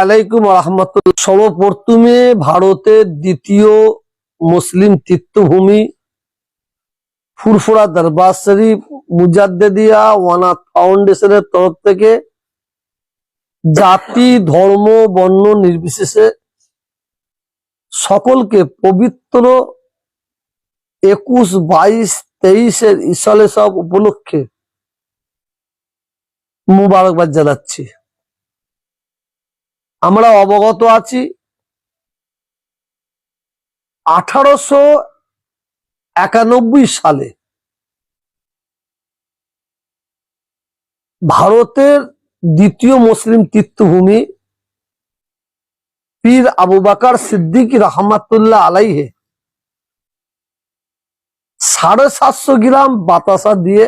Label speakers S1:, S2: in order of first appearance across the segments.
S1: আলাইকুম রহমতুল্লাহ। সর্বপ্রথমে ভারতের দ্বিতীয় মুসলিম তীর্থভূমি ফুরফুরা দরবার শরীফ মুজাদ্দেদিয়া ওয়ানাথ ফাউন্ডেশনের তরফ থেকে জাতি, ধর্ম, বর্ণ নির্বিশেষে সকলকে পবিত্র একুশ, বাইশ, তেইশের ইসলে সব উপলক্ষে মুবারকবাদ জানাচ্ছি। আমরা অবগত আছি আঠারোশো একানব্বই সালে ভারতের দ্বিতীয় মুসলিম তীর্থভূমি পীর আবু বাকার সিদ্দিক রহমাতুল্লাহ আলাইহে সাড়ে সাতশো গ্রাম বাতাসা দিয়ে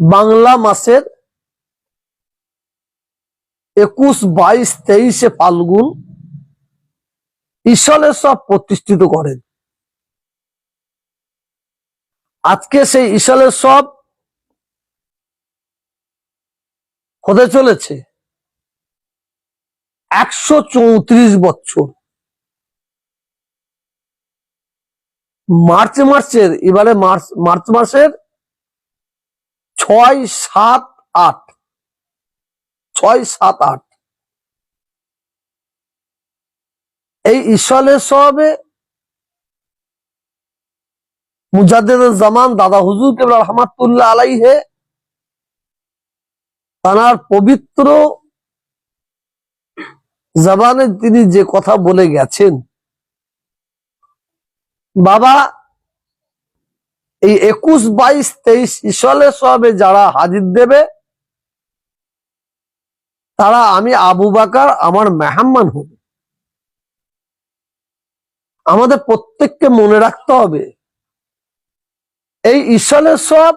S1: বাংলা মাসের একুশ, বাইশ, তেইশে ফাল্গুন ঈশ্বরের সব প্রতিষ্ঠিত করেন। আজকে সেই ঈশ্বরের সব হতে চলেছে একশো চৌত্রিশ বছর। মার্চ মাসের, এবারে মার্চ মার্চ মাসের ছয়, সাত, আট। ছয় সাত আট। এই ঈশ্বরের সবে মুজাদ্দেদ জামান দাদা হুজুর কেবল রহমাতুল্লাহ আলাইহে, তানার পবিত্র জবানে তিনি যে কথা বলে গেছেন, বাবা, এই একুশ বাইশ তেইশ ঈশ্বরের সবে যারা হাজির দেবে তারা আমি আবু বাকার, আমার মেহাম্মান হবে। আমাদের প্রত্যেককে মনে রাখতে হবে, এই ঈশ্বরের সব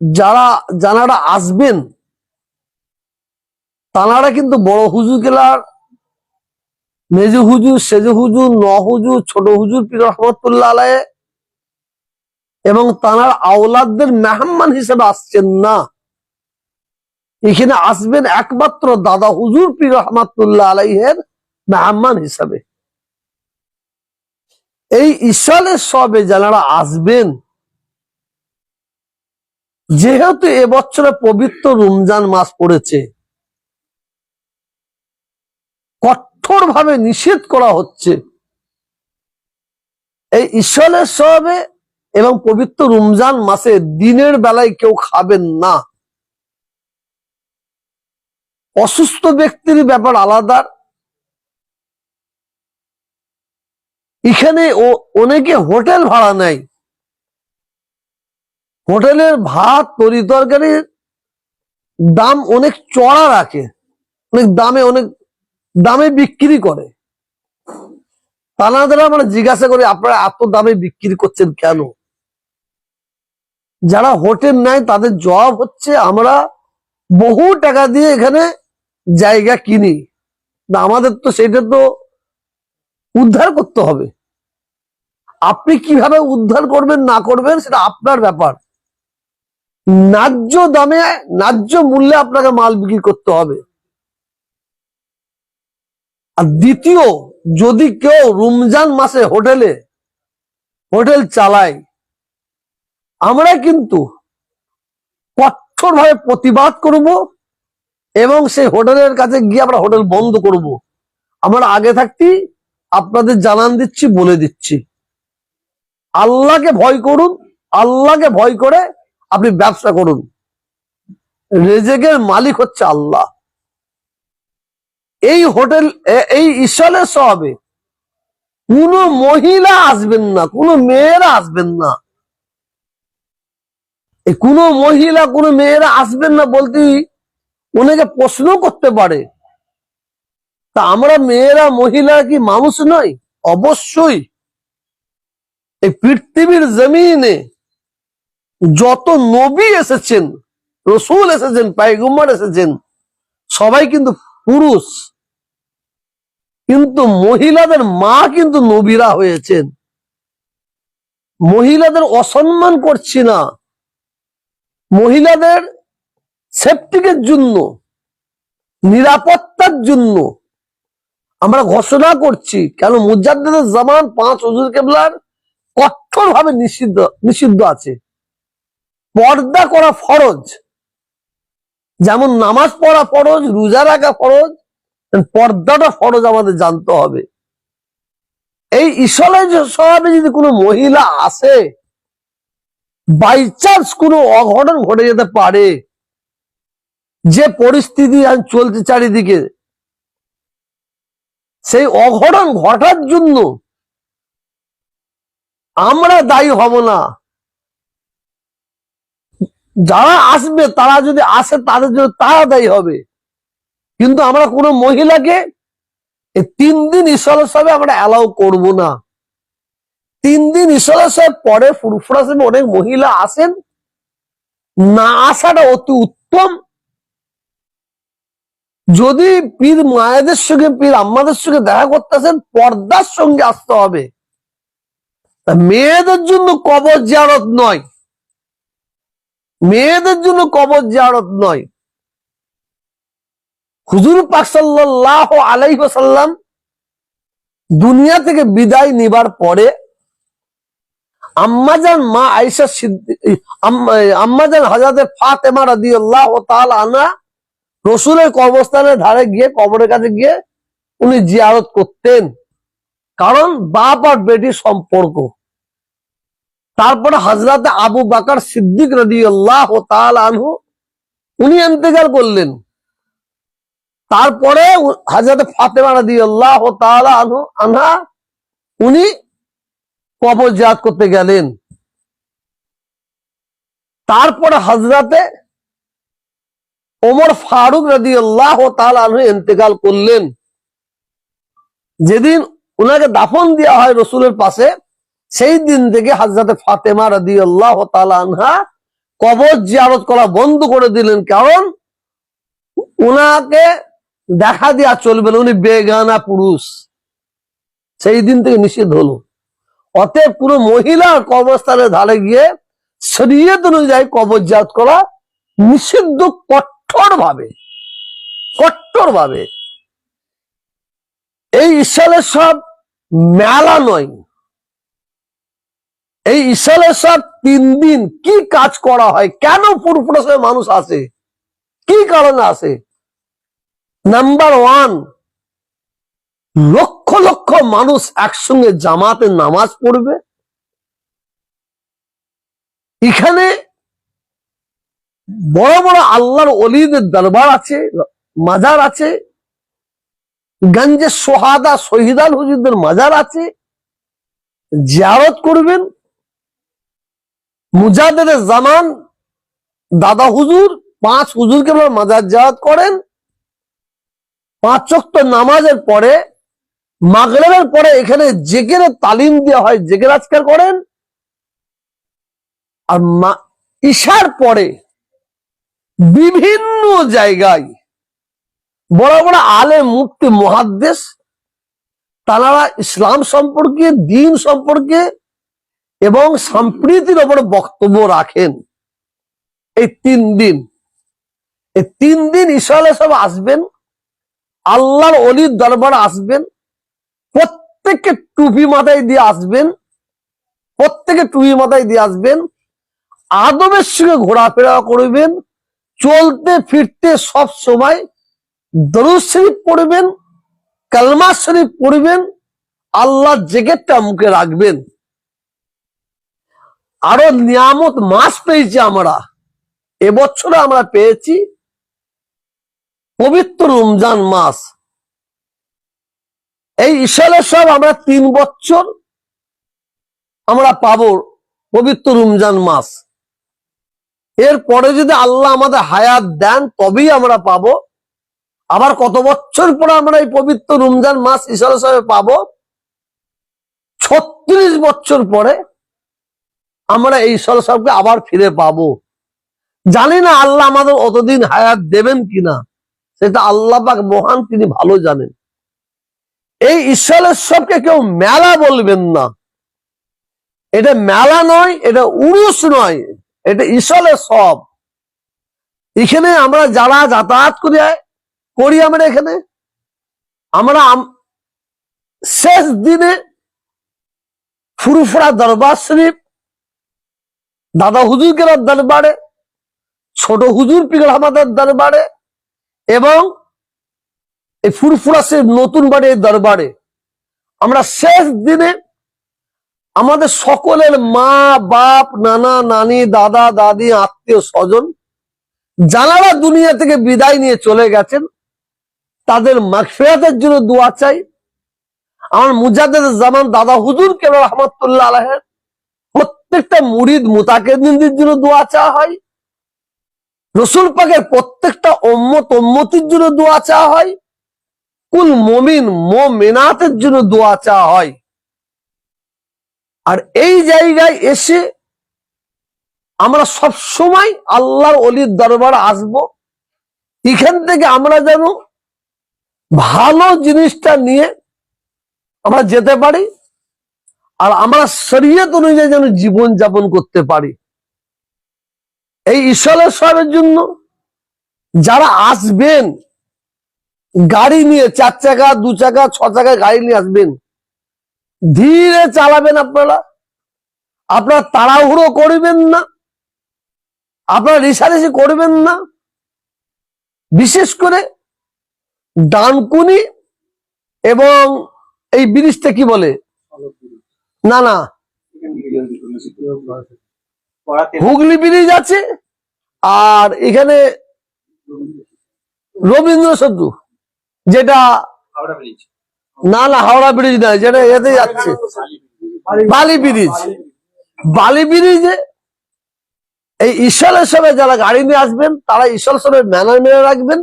S1: যারা যারা আসবেন, তানারা কিন্তু বড় হুজুর গেলার, মেজু হুজুর, সেজু হুজুর, ন হুজুর, ছোট হুজুর, পীর রহমতুল্লাহ আলাই এবং তানার আওলাদদের মেহাম্মান হিসেবে আসছেন না। এখানে আসবেন একমাত্র দাদা হুজুর পীর রহমাতুল্লাহ আলাইহের মেহমান হিসাবে। এই ঈশ্বরের সবে যারা আসবেন, যেহেতু এবছরে পবিত্র রমজান মাস পড়েছে কঠোর ভাবে নিষেধ করা হচ্ছে। এই ঈশ্বরের সবে এবং পবিত্র রমজান মাসে দিনের বেলায় কেউ খাবেন না। অসুস্থ ব্যক্তির ব্যাপার আলাদা। এখানে অনেকে হোটেল ভাড়া নেয়। হোটেলের ভাত, তরি তরকারির দাম অনেক চড়া রাখে। অনেক দামে অনেক দামে বিক্রি করে। তানাদের আমরা জিজ্ঞাসা করি, আপনারা এত দামে বিক্রি করছেন কেন? যারা হোটেল নেয়, তাদের জবাব হচ্ছে, আমরা বহু টাকা দিয়ে এখানে জায়গা কিনি না আমাদের তো সেটা তো উদ্ধার করতে হবে। আপনি কীভাবে উদ্ধার করবেন, না করবেন, সেটা আপনার ব্যাপার। ন্যায্য দামে, ন্যায্য মূল্যে আপনাকে মাল বিক্রি করতে হবে। আর দ্বিতীয়, যদি কেউ রমজান মাসে হোটেলে, হোটেল চালায়, আমরা কিন্তু কঠোরভাবে প্রতিবাদ করব এবং সেই হোটেলের কাছে গিয়ে আমরা হোটেল বন্ধ করব। আমরা আগে থাকতেই আপনাদের জানান দিচ্ছি, বলে দিচ্ছি। আল্লাহকে ভয় করুন, আল্লাহকে ভয় করে আপনি ব্যবসা করুন। রেজেকের মালিক হচ্ছে আল্লাহ। এই হোটেল এই ঈশ্বরের সবে কোনো মহিলা আসবেন না, কোনো মেয়েরা আসবেন না। কোনো মহিলা, কোনো মেয়েরা আসবেন না বলতে অনেকে প্রশ্ন করতে পারে। তা আমরা মেয়েরা মহিলা কি মানুষ নয় অবশ্যই। এই পৃথিবীর জমিনে যত নবী এসেছেন, রসুল এসেছেন পাইগুম্বার এসেছেন, সবাই কিন্তু পুরুষ। কিন্তু মহিলাদের মা কিন্তু নবীরা হয়েছেন। মহিলাদের অসম্মান করছি না। মহিলাদের সেফটিকের জন্য, নিরাপত্তার জন্য আমরা ঘোষণা করছি, কেন মুজাদ্দের জামান পাঁচ হজুর কেবলার কঠোর ভাবে নিষিদ্ধ নিষিদ্ধ আছে। পর্দা করা ফরজ। যেমন নামাজ পড়া ফরজ, রোজা রাখা ফরজ পর্দাটা ফরজ আমাদের জানতে হবে। এই ঈশ্বরের স্বভাবে যদি কোনো মহিলা আসে বাই চান্স কোনো অঘটন ঘটে যেতে পারে যে পরিস্থিতি চলছে চারিদিকে, সেই অঘটন ঘটার জন্য আমরা দায়ী হব না। যারা আসবে, তারা যদি আসে, তাদের জন্য তারা দায়ী হবে। কিন্তু আমরা কোনো মহিলাকে তিন দিন ঈশ্বর সাহেব আমরা অ্যালাউ করব না। তিন দিন ঈশ্বর সাহেব পরে ফুরফুরা সাহেব অনেক মহিলা আসেন। না আসাটা অতি উত্তম। যদি পীর মায়েদের সঙ্গে, পীর আম্মাদের সঙ্গে দেখা করতেছেন, পর্দার সঙ্গে আসতে হবে। মেয়েদের জন্য কবর জিয়ারত নয়। মেয়েদের জন্য কবর জিয়ারত নয়। হুজুর পাক সাল্লাহ আলাইসাল্লাম দুনিয়া থেকে বিদায় নিবার পরে আম্মাজান মা আইসা সিদ্দিক আম্মাজান হাজাতে ফাতেমা রাদি আল্লাহ আনা রসুলের কর্মস্থানের ধারে গিয়ে, কবরের কাছে গিয়ে উনি জিয়ারত করতেন। কারণ বাপ আর বেটির সম্পর্ক। তারপরে হাজরাতে আবু বাকার সিদ্দিক রদি আনহু, উনি এন্তেকাল করলেন। তারপরে হাজরাতে ফাতেমা রদি আল্লাহ আনহু, আনহা, উনি কবর জিয়াদ করতে গেলেন। তারপরে হাজরাতে ওমর ফারুক রাজি আল্লাহ আনহু ইন্তেকাল করলেন। যেদিন ওনাকে দাফন দেওয়া হয় রসুলের পাশে, সেই দিন থেকে হাজরাতে ফাতেমা রাদি আল্লাহ আনহা কবর জিয়ারত করা বন্ধ করে দিলেন। কারণ ওনাকে দেখা দেওয়া চলবে না, উনি বেগানা পুরুষ। সেই দিন থেকে নিষেধ হলো। অতএব কোনো মহিলা কবরস্থানের ধারে গিয়ে শরীয়ত অনুযায়ী কবর জাত করা নিষিদ্ধ কঠোর ভাবে কঠোর ভাবে এই ঈশ্বরের সব মেলা নয়। এই ঈশ্বরের সব তিন দিন কি কাজ করা হয়? কেন পুরপুরের মানুষ আসে? কি কারণে আসে? নাম্বার ওয়ান লক্ষ লক্ষ মানুষ একসঙ্গে জামাতে নামাজ পড়বে। এখানে বড় বড় আল্লাহর অলিদের দরবার আছে, মাজার আছে, গঞ্জে সোহাদা শহীদাল হুজুরদের মাজার আছে, জিয়ারত করবেন মুজাদের জামান, দাদা হুজুর, পাঁচ হুজুরকে মাজার জিয়ারত করেন, পাঁচ চক্ত নামাজের পরে, মাগরেবের পরে এখানে জেগের তালিম দেওয়া হয় জেগের আজকাল করেন, আর ঈশার পরে বিভিন্ন জায়গায় বড় বড় আলে মুক্তি মহাদ্দেশ তারা ইসলাম সম্পর্কে, দিন সম্পর্কে এবং সম্প্রীতির ওপর বক্তব্য রাখেন। এই তিন দিন, এই তিন দিন ঈশ্বর সব আসবেন, আল্লাহর অলির দরবার আসবেন, প্রত্যেককে টুপি মাথায় দিয়ে আসবেন প্রত্যেকে টুপি মাথায় দিয়ে আসবেন আদমের সঙ্গে ঘোরাফেরা করবেন চলতে ফিরতে সব সময় দরুদ শরীফ পড়বেন, কালমা শরীফ পড়বেন, আল্লাহ জেগেরটা মুখে রাখবেন। আরও নিয়ামত মাস পেয়েছি আমরা। এবছরে আমরা পেয়েছি পবিত্র রমজান মাস। এই ঈশ্বরের সব আমরা তিন বছর আমরা পাব পবিত্র রমজান মাস। এরপরে যদি আল্লাহ আমাদের হায়াত দেন, তবেই আমরা পাবো। আবার কত বছর পরে আমরা এই পবিত্র রমজান মাস ঈশ্বর হিসাবে পাবো? ছত্রিশ বছর পরে আমরা এই ঈশ্বর সাহেবকে আবার ফিরে পাবো। জানি না আল্লাহ আমাদের অতদিন হায়াত দেবেন কিনা, সেটা আল্লাহ পাক মহান তিনি ভালো জানেন। এই ঈশ্বরের সবকে কেউ মেলা বলবেন না। এটা মেলা নয়, এটা উরুস নয়। এটা ঈশ্বরের সব। এখানে আমরা যারা যাতায়াত করে, করি আমরা এখানে। আমরা শেষ দিনে ফুরফুরা দরবার শরীফ, দাদা হুজুর কেরার দরবারে, ছোট হুজুর পিগল আমাদের দরবারে এবং এই ফুরফুরা শরীফ নতুন বাড়ির দরবারে। আমরা শেষ দিনে আমাদের সকলের মা, বাপ, নানা, নানি, দাদা, দাদি, আত্মীয় স্বজন যারা দুনিয়া থেকে বিদায় নিয়ে চলে গেছেন, তাদের মাগফিরাতের জন্য দোয়া চাই। আমার মুজাদ্দেদ জামান দাদা হুজুর কেন রহমতুল্লাহ আলহের প্রত্যেকটা মুরিদ মুতাকেদিনদের জন্য দোয়া চাওয়া হয়। রসুল পাকের প্রত্যেকটা অম্মত অম্মতির জন্য দোয়া চাওয়া হয়। কুল মমিন মোমেনাতের জন্য দোয়া চাওয়া হয়। আর এই জায়গায় এসে আমরা সব সময় আল্লাহর অলির দরবার আসব। এখান থেকে আমরা যেন ভালো জিনিসটা নিয়ে আমরা যেতে পারি আর আমরা শরীয়ত অনুযায়ী যেন জীবন যাপন করতে পারি। এই ঈশ্বরের সবের জন্য যারা আসবেন, গাড়ি নিয়ে চার চাকা, দু চাকা, ছ চাকা গাড়ি নিয়ে আসবেন ধীরে চালাবেন আপনারা। আপনারা তাড়াহুড়ো করবেন না। আপনারা রেশারেশি করবেন না। বিশেষ করে ডানকুনি এবং এই ব্রিজটা কি বলে? না না। হুগলি ব্রিজ আছে আর এখানে রবীন্দ্র সেতু যেটা না না, হাওড়া ব্রিজ নয় যেটা এতে যাচ্ছে। বালি ব্রিজ। বালি ব্রিজে এই ঈশ্বরের সঙ্গে যারা গাড়ি নিয়ে আসবেন, তারা ঈশ্বর সঙ্গে ম্যানার মেনে রাখবেন।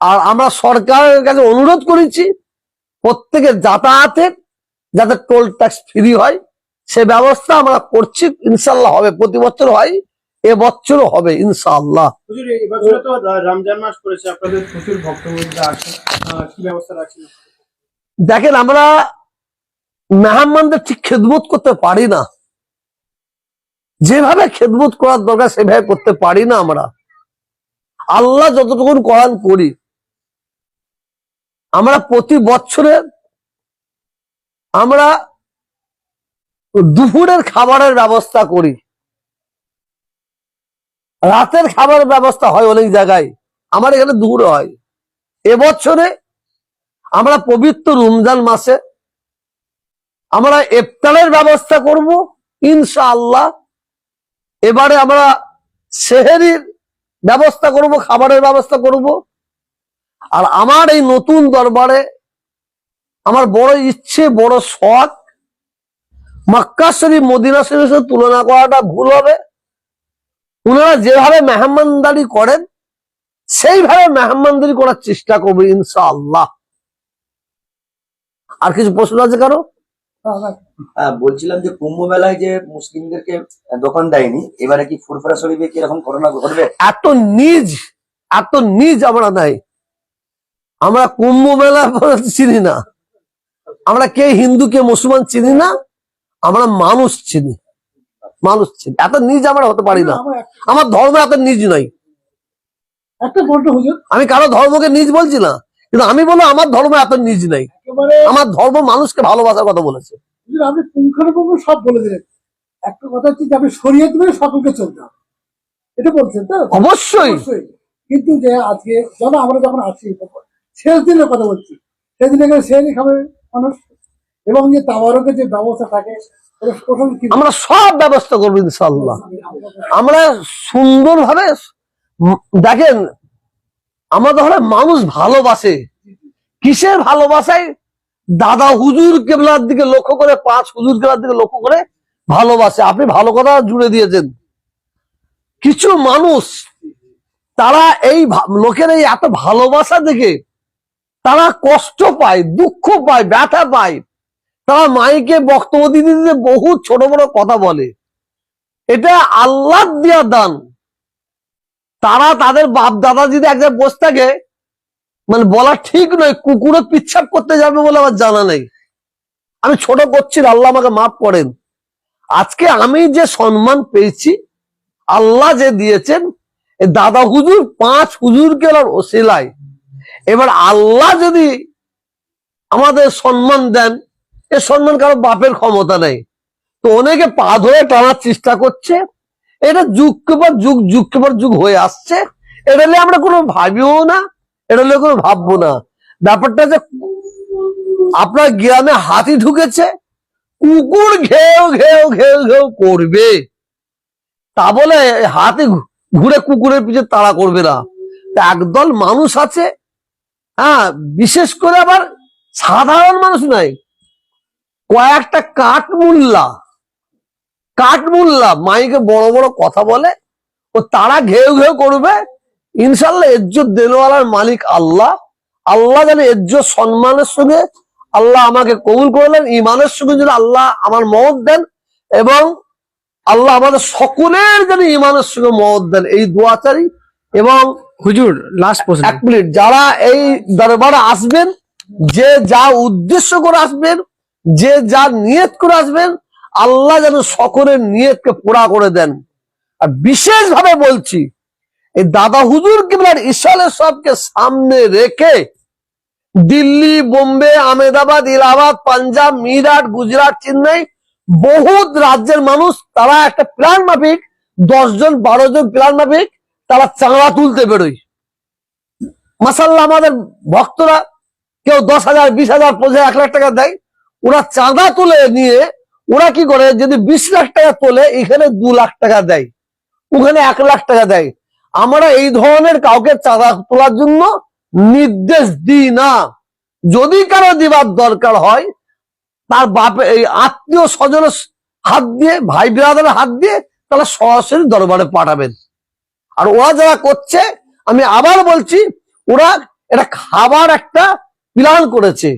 S1: আর আমরা সরকারের কাছে অনুরোধ করেছি, প্রত্যেকের যাতায়াতের যাতে টোল ট্যাক্স ফ্রি হয়, সে ব্যবস্থা আমরা করছি ইনশাল্লাহ হবে, প্রতি বছর হয় হবে
S2: হুজুর এবছর তো রা- রমজান মাস আপনাদের প্রচুর কি ব্যবস্থা রাখছেন?
S1: দেখেন, আমরা মেহমানদের ঠিক খেদমত করতে পারি না। যেভাবে খেদমত করার দরকার, সেভাবে করতে পারি না আমরা। আল্লাহ যতটুকু করান করি আমরা প্রতি বছরে আমরা দুপুরের খাবারের ব্যবস্থা করি। রাতের খাবারের ব্যবস্থা হয় অনেক জায়গায়। আমার এখানে দুপুরে হয়। এবছরে আমরা পবিত্র রমজান মাসে আমরা ইফতারের ব্যবস্থা করব, ইনশাআল্লাহ। এবারে আমরা সেহেরির ব্যবস্থা করব, খাবারের ব্যবস্থা করব। আর আমার এই নতুন দরবারে আমার বড় ইচ্ছে, বড় শখ, মক্কা শরীফ, মদিনা শরীফের সাথে তুলনা করাটা ভুল হবে। ওনারা যেভাবে মেহমানদারি করেন, সেইভাবে মেহমানদারি করার চেষ্টা করব, ইনশাআল্লাহ। আর কিছু প্রশ্ন আছে কারও?
S3: হ্যাঁ বলছিলাম যে কুম্ভ মেলায় যে মুসলিমদেরকে দোকান দেয়নি এবারে কি ফুরফুরা শরীফে কি এরকম ঘটবে?
S1: এত নিজ এত নিজ আমরা নাই। আমরা কুম্ভ মেলা চিনি না। আমরা কে হিন্দু কে মুসলমান চিনি না আমরা মানুষ চিনি। মানুষ চিনি। এত নিজ আমরা হতে পারি না।
S2: আমার
S1: ধর্ম এত নিজ নাই আমি কারও ধর্মকে নিজ বলছি না। কিন্তু আমি বলো আমার ধর্ম এত নিজ নাই। আমার ধর্ম মানুষকে ভালোবাসার কথা বলেছে।
S2: আপনি পুঙ্খানুপুঙ্খ সব বলে দিলেন। একটা কথা হচ্ছে যে আপনি শরীয়ত মেনে সকলকে চলতে হবে এটা বলছেন তো?
S1: অবশ্যই।
S2: কিন্তু যে আজকে যেন আমরা যখন আছি শেষ দিনের কথা বলছি শেষ দিনে গেলে শেষই খাবে মানুষ। এবং যে তাবারকের যে ব্যবস্থা থাকে
S1: আমরা সব ব্যবস্থা করব ইনশাল্লাহ আমরা সুন্দরভাবে দেখেন আমাদের হলে মানুষ ভালোবাসে। কিসের ভালোবাসায়? দাদা হুজুর কেবলার দিকে লক্ষ্য করে, পাঁচ হুজুর কেবলার দিকে লক্ষ্য করে ভালোবাসে। আপনি ভালো কথা জুড়ে দিয়েছেন। কিছু মানুষ, তারা এই লোকের এই এত ভালোবাসা দেখে তারা কষ্ট পায়, দুঃখ পায়, ব্যথা পায়। তারা মাইকে বক্তব্য দিতে দিতে বহু ছোট বড় কথা বলে। এটা আল্লাহ দিয়া দান। তারা তাদের বাপ দাদা যদি এক জায়গায় বসে থাকে মানে বলা ঠিক নয় কুকুরে পিচ্ছাপ করতে যাবে বলে আমার জানা নেই। আমি ছোট করছি, আল্লাহ আমাকে মাফ করেন। আজকে আমি যে সম্মান পেয়েছি, আল্লাহ যে দিয়েছেন দাদা হুজুর, পাঁচ হুজুরকে ওসিলায়। এবার আল্লাহ যদি আমাদের সম্মান দেন, এ সম্মান কারও বাপের ক্ষমতা নেই। তো অনেকে পা ধরে টানার চেষ্টা করছে এটা যুগকে পর যুগ যুগকে পর যুগ হয়ে আসছে। এটা নিয়ে আমরা কোনো ভাবিও না, এটা নিয়ে কোনো ভাববো না। ব্যাপারটা যে আপনার গ্রামে হাতি ঢুকেছে, কুকুর ঘেউ ঘেউ ঘেউ ঘেউ করবে। তা বলে হাতি ঘুরে কুকুরের পিছে তাড়া করবে না। একদল মানুষ আছে হ্যাঁ বিশেষ করে আবার সাধারণ মানুষ নাই কয়েকটা কাঠমুল্লা। কাঠমুল্লা মাইকে বড় বড় কথা বলে ও তারা ঘেউ ঘেউ করবে। ইনশাল্লাহ এজ্জত দেনওয়ালার মালিক আল্লাহ। আল্লাহ যেন এজ্জত সম্মানের সঙ্গে আল্লাহ আমাকে কবুল করলেন ইমানের সঙ্গে যেন আল্লাহ আমার মত দেন এবং আল্লাহ আমাদের সকলের যেন ইমানের সঙ্গে মত দেন। এই দোয়াচারি এবং
S4: হুজুর লাস্ট প্রশ্ন।
S1: এক মিনিট যারা এই দরবারে আসবেন যে যা উদ্দেশ্য করে আসবেন যে যা নিয়ত করে আসবেন আল্লাহ যেন সকলের নিয়তকে পোড়া করে দেন। আর বিশেষ ভাবে বলছি, এই দাদা হুজুর কিবলার ইসালের সবকে সামনে রেখে দিল্লি, বোম্বে আমেদাবাদ ইলাহাবাদ পাঞ্জাব, মিরাট, গুজরাট, চেন্নাই বহুত রাজ্যের মানুষ তারা একটা প্ল্যান মাফিক দশ জন বারো জন প্ল্যান মাফিক, তারা চাঁদা তুলতে বেরোয়। মাসাল্লাহ আমাদের ভক্তরা কেউ দশ হাজার, বিশ হাজার, পঁচিশ এক লাখ টাকা দেয়, ওরা চাঁদা তুলে নিয়ে ওরা কি করে? যদি বিশ লাখ টাকা তোলে, এখানে দু লাখ টাকা দেয়। ওখানে এক লাখ টাকা দেয়। আমরা এই ধরনের কাউকে চাঁদা তোলার জন্য নির্দেশ দিই না। যদি কারও দিবার দরকার হয়, তার বাপে, এই আত্মীয় স্বজনের হাত দিয়ে, ভাই বিরাদারের হাত দিয়ে তারা সরাসরি দরবারে পাঠাবেন। আর ওরা যারা করছে, আমি আবার বলছি, ওরা এটা খাবার, একটা প্ল্যান করেছে।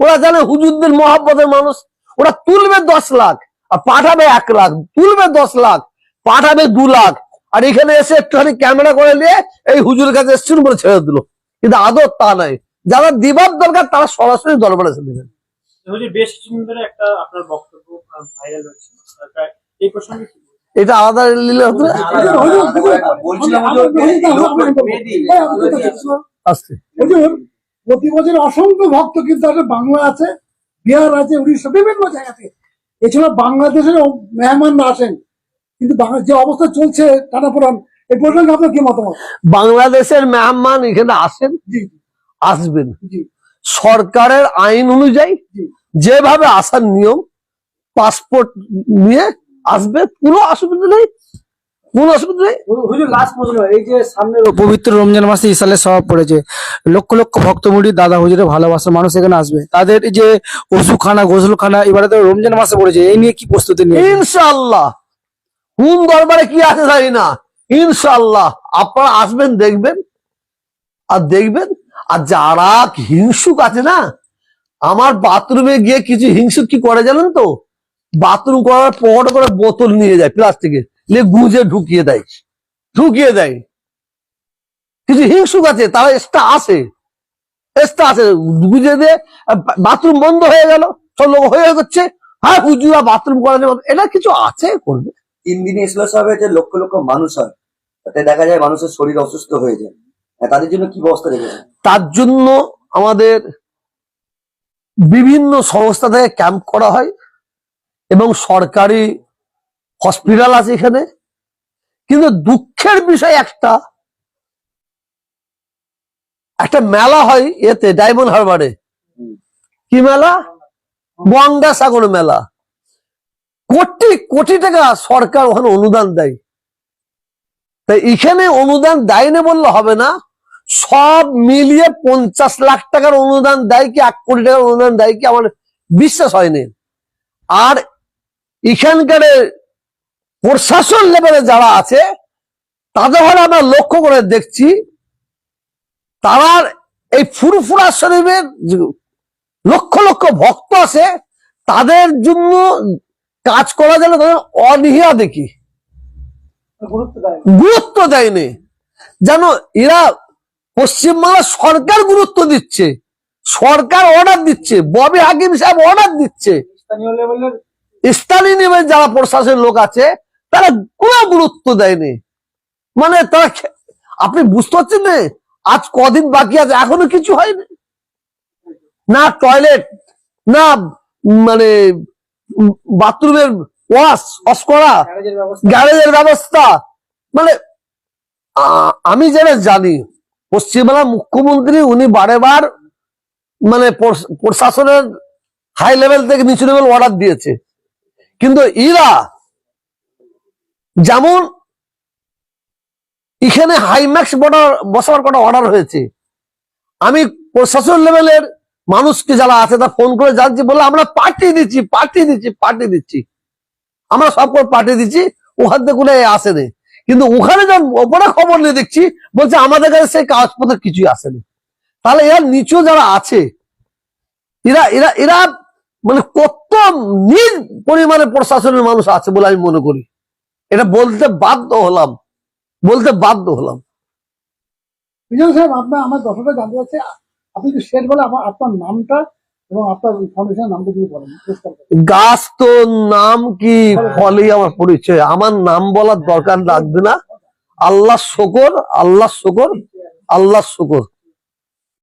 S1: ওরা জানে হুজুরদের মহাব্বতের মানুষ। ওরা তুলবে দশ লাখ আর পাঠাবে এক লাখ তুলবে দশ লাখ পাঠাবে দু লাখ আর এখানে এসে একটুখানি ক্যামেরা করে নিয়ে এই হুজুরের কাছে এসছেন বলে ছেড়ে দিল কিন্তু আদর তা নাই যারা দিবার দরকার তারা সরাসরি দরবারে এসে দেবেন
S5: বেশ কিছুদিন ধরে একটা আপনার বক্তব্য ভাইরাল হচ্ছে এই প্রসঙ্গে
S1: এটা আলাদা নিলে হতো?
S2: হুজুর, হুজুর, হুজুর,
S3: হুজুর,
S2: হ্যাঁ, হুজুর, প্রতি বছর অসংখ্য ভক্ত কিন্তু বাংলা আছে বিহার আছে উড়িষ্যা বিভিন্ন জায়গাতে। এছাড়া বাংলাদেশের মেহমানরা আসেন। কিন্তু যে অবস্থা চলছে টানাপোড়ান এই প্রসঙ্গে আপনার কি মতামত?
S1: বাংলাদেশের মেহমান এখানে আসেন আসবেন।
S2: জি।
S1: সরকারের আইন অনুযায়ী যেভাবে আসার নিয়ম পাসপোর্ট নিয়ে আসবে কোনো অসুবিধা নেই। কোনো অসুবিধা নেই?
S4: লাস্ট প্রশ্ন এই যে সামনে পবিত্র রমজান মাসে ইসালের স্বভাব পড়েছে। লক্ষ লক্ষ ভক্তমুড়ি দাদা হুজুরের ভালোবাসার মানুষ এখানে আসবে। তাদের যে ওষুখানা গোসলখানা এবারে তো রমজান মাসে পড়েছে এই নিয়ে কি প্রস্তুতি নিয়ে
S1: ইনশাল্লাহ কোন দরবারে কি আছে জানি না। ইনশাল্লাহ আপনারা আসবেন দেখবেন আর দেখবেন আর যারা হিংসুক আছে না আমার বাথরুমে গিয়ে কিছু হিংসুক কি করে জানেন তো? বাথরুম করার পর করে বোতল নিয়ে যায় প্লাস্টিকের গুঁজে ঢুকিয়ে দেয় ঢুকিয়ে দেয়। কিছু হিংসুক আছে তারা এক্সট্রা আসে এক্সট্রা আসে গুঁজে দিয়ে বাথরুম বন্ধ হয়ে গেল সব লোক হয়ে যাচ্ছে। হ্যাঁ হুজুরা বাথরুম করা যাবে এটা কিছু আছে করবে।
S3: তিন দিনে ইসলাম সাহেবের যে লক্ষ লক্ষ মানুষ হয় তাতে দেখা যায় মানুষের শরীর অসুস্থ হয়ে যায়। তাদের জন্য কি ব্যবস্থা রেখেছে?
S1: তার জন্য আমাদের বিভিন্ন সংস্থা থেকে ক্যাম্প করা হয় এবং সরকারি হসপিটাল আছে এখানে। কিন্তু দুঃখের বিষয় একটা একটা মেলা হয় এতে ডায়মন্ড হারবারে। কি মেলা? গঙ্গাসাগর মেলা। কোটি কোটি টাকা সরকার ওখানে অনুদান দেয়। তাই এখানে অনুদান দেয় না বললে হবে না। সব মিলিয়ে পঞ্চাশ লাখ টাকার অনুদান দেয় কি, এক কোটি টাকার অনুদান দেয় কি, আমার বিশ্বাস হয়নি। আর এখানকার প্রশাসন লেভেলে যারা আছে তাদের হলে আমরা লক্ষ্য করে দেখছি তারা এই ফুরফুরা শরীফের লক্ষ লক্ষ ভক্ত আছে তাদের জন্য কাজ করা গেলে তাদের অনীহা দেখি।
S2: গুরুত্ব
S1: দেয়নি। যেন এরা পশ্চিমবাংলা সরকার গুরুত্ব দিচ্ছে সরকার অর্ডার দিচ্ছে ববি হাকিম সাহেব অর্ডার দিচ্ছে।
S5: স্থানীয় লেভেলের
S1: স্থানীয় লেভেলে যারা প্রশাসনের লোক আছে তারা কোনো গুরুত্ব দেয়নি। মানে তারা আপনি বুঝতে পারছেন না? আজ কদিন বাকি আছে এখনও কিছু হয়নি। না টয়লেট না মানে বাথরুমের ওয়াশ ওয়াশ করা
S5: গ্যারেজের ব্যবস্থা।
S1: মানে আমি যেটা জানি পশ্চিমবাংলার মুখ্যমন্ত্রী উনি বারে বার মানে প্রশাসনের হাই লেভেল থেকে নিচু লেভেল অর্ডার দিয়েছে। কিন্তু এরা যেমন এখানে হাইম্যাক্স বর্ডার বসাবার কটা অর্ডার হয়েছে। আমি প্রশাসন লেভেলের মানুষকে যারা আছে তা ফোন করে জানছি বলে আমরা পাঠিয়ে দিচ্ছি পাঠিয়ে দিচ্ছি পাঠিয়ে দিচ্ছি। আমরা সব করে পাঠিয়ে দিচ্ছি, ওখান থেকে কোনো আসেনি। কিন্তু ওখানে যখন ওপরে খবর নিয়ে দেখছি, বলছে আমাদের কাছে সেই কাগজপত্র কিছুই আসেনি। তাহলে এর নিচু যারা আছে, এরা এরা এরা মানে কত নিজ পরিমাণে প্রশাসনের মানুষ আছে বলে আমি মনে করি। এটা বলতে বাধ্য হলাম। বলতে বাধ্য হলাম।
S2: বিজয় সাহেব আপনার আমার দর্শকরা জানতে চাচ্ছে আপনি যদি শেষ বলে আমার আপনার নামটা এবং আপনার ফাউন্ডেশনের নামটা যদি বলেন
S1: গাছ তো নাম কি? ফলেই আমার পরিচয়। আমার নাম বলার দরকার লাগবে না। আল্লাহ শকর আল্লাহ শকর আল্লাহ শকর।